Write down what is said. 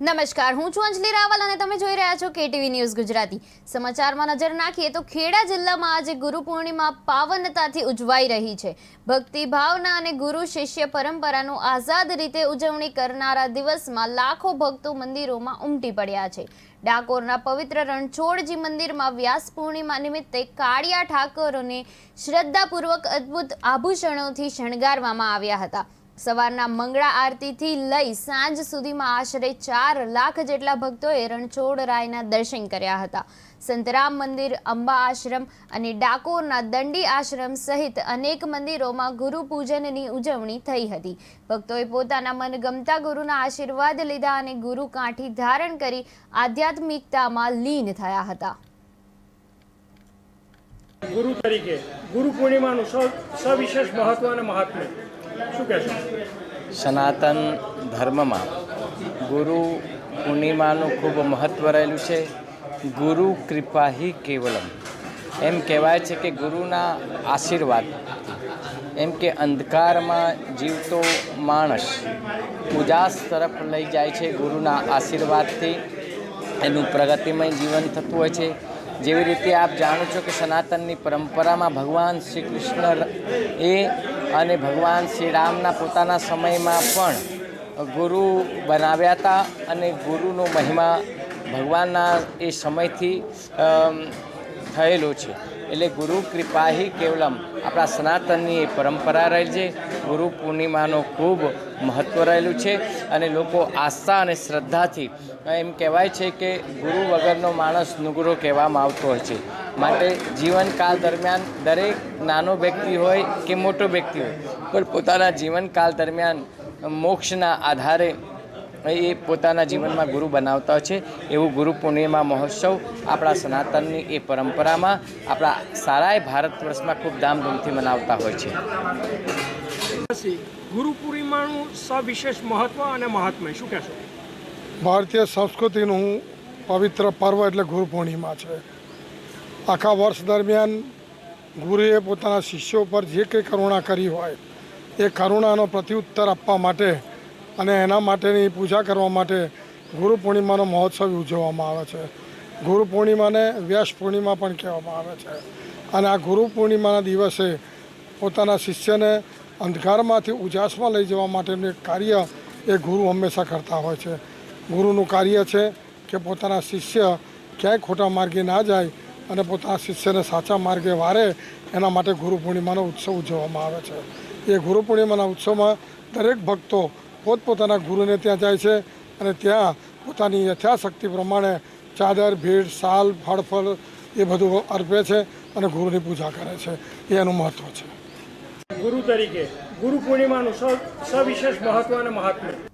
નમસ્કાર, હું છું અંજલિ રાવલ અને તમે જોઈ રહ્યા છો કેટીવી ન્યૂઝ ગુજરાતી. સમાચારમાં નજર નાખીએ તો ખેડા જિલ્લામાં આજે ગુરુ પૂર્ણિમા પાવનતાથી ઉજવાઈ રહી છે. ભક્તિ ભાવના અને ગુરુ શિષ્ય પરંપરાનું આઝાદ રીતે ઉજવણી કરનારા દિવસમાં લાખો ભક્તો મંદિરોમાં ઉમટી પડ્યા છે. ડાકોરના પવિત્ર રણછોડજી મંદિરમાં વ્યાસ પૂર્ણિમા નિમિત્તે કાળિયા ઠાકોરોને શ્રદ્ધાપૂર્વક અદ્ભુત આભૂષણોથી શણગારવામાં આવ્યા હતા. સવારના મંગળા આરતીથી લઈ સાંજ સુધીમાં આશરે ચાર લાખ જેટલા ભક્તોએ રણછોડરાયના દર્શન કર્યા હતા. સંતરામ મંદિર, અંબા આશ્રમ અને ડાકોરના દંડી આશ્રમ સહિત અનેક મંદિરોમાં ગુરુ પૂજનની ઉજવણી થઈ હતી. ભક્તોએ પોતાના મનગમતા ગુરુના આશીર્વાદ લીધા અને ગુરુ કાંઠી ધારણ કરી આધ્યાત્મિકતામાં લીન થયા હતા. ગુરુ તરીકે ગુરુ પૂર્ણિમાનું સવિશેષ મહત્વ અને મહાત્મ્ય. સનાતન ધર્મમાં ગુરુ પૂર્ણિમાનું ખૂબ મહત્ત્વ રહેલું છે. ગુરુ કૃપા હિ કેવલમ. એમ કહેવાય છે કે ગુરુના આશીર્વાદ. એમ કે અંધકારમાં જીવતો માણસ ઉજાસ તરફ લઈ જાય છે ગુરુના આશીર્વાદથી. એનું પ્રગતિમય જીવન થતું હોય છે. જેવી રીતે આપ જાણો છો કે સનાતનની પરંપરામાં ભગવાન શ્રી કૃષ્ણ એ અને ભગવાન શ્રી રામના પોતાના સમયમાં પણ ગુરુ બનાવ્યા હતા અને ગુરુનો મહિમા ભગવાનના એ સમયથી થયેલો છે. એટલે ગુરુ કૃપાહી કેવલમ. આપણા સનાતનની પરંપરા રહેલી છે. ગુરુ પૂર્ણિમાનું ખૂબ મહત્ત્વ રહેલું છે અને લોકો આસ્થા અને શ્રદ્ધાથી એમ કહેવાય છે કે ગુરુ વગરનો માણસ નુગરો કહેવામાં આવતો હોય છે. માટે જીવનકાળ દરમિયાન દરેક નાનો વ્યક્તિ હોય કે મોટો વ્યક્તિ હોય, પણ પોતાના જીવનકાળ દરમિયાન મોક્ષના આધારે એ પોતાના જીવનમાં ગુરુ બનાવતા હોય છે. એવું ગુરુ પૂર્ણિમા મહોત્સવ આપણા સનાતનની એ પરંપરામાં આપણા સારાય ભારત વર્ષમાં ખૂબ ધામધૂમથી મનાવતા હોય છે. પછી ગુરુ પૂર્ણિમાનું સવિશેષ મહત્વ અને મહાત્મ્ય શું કહેશો? ભારતીય સંસ્કૃતિનું પવિત્ર પર્વ એટલે ગુરુ પૂર્ણિમા છે. આખા વર્ષ દરમિયાન ગુરુએ પોતાના શિષ્યો પર જે કંઈ કરુણા કરી હોય એ કરુણાનો પ્રત્યુત્તર આપવા માટે અને એના માટેની પૂજા કરવા માટે ગુરુ પૂર્ણિમાનો મહોત્સવ ઉજવવામાં આવે છે. ગુરુ પૂર્ણિમાને વ્યાસ પૂર્ણિમા પણ કહેવામાં આવે છે. અને આ ગુરુ પૂર્ણિમાના દિવસે પોતાના શિષ્યને અંધકારમાંથી ઉજાસમાં લઈ જવા માટેનું એક કાર્ય એ ગુરુ હંમેશા કરતા હોય છે. ગુરુનું કાર્ય છે કે પોતાના શિષ્ય ક્યાંય ખોટા માર્ગે ના જાય અને પોતાના શિષ્યને સાચા માર્ગે વારે એના માટે ગુરુ પૂર્ણિમાનો ઉત્સવ ઉજવવામાં આવે છે. એ ગુરુ પૂર્ણિમાના ઉત્સવમાં દરેક ભક્તો પોતપોતાના ગુરુને ત્યાં જાય છે અને ત્યાં પોતાની યથાશક્તિ પ્રમાણે ચાદર ભેટ સાલ ફળ ફળ એ બધું અર્પે છે અને ગુરુની પૂજા કરે છે. એ એનું મહત્ત્વ છે. ગુરુ તરીકે ગુરુ પૂર્ણિમાનું સવિશેષ મહત્વ અને મહાત્મ્ય.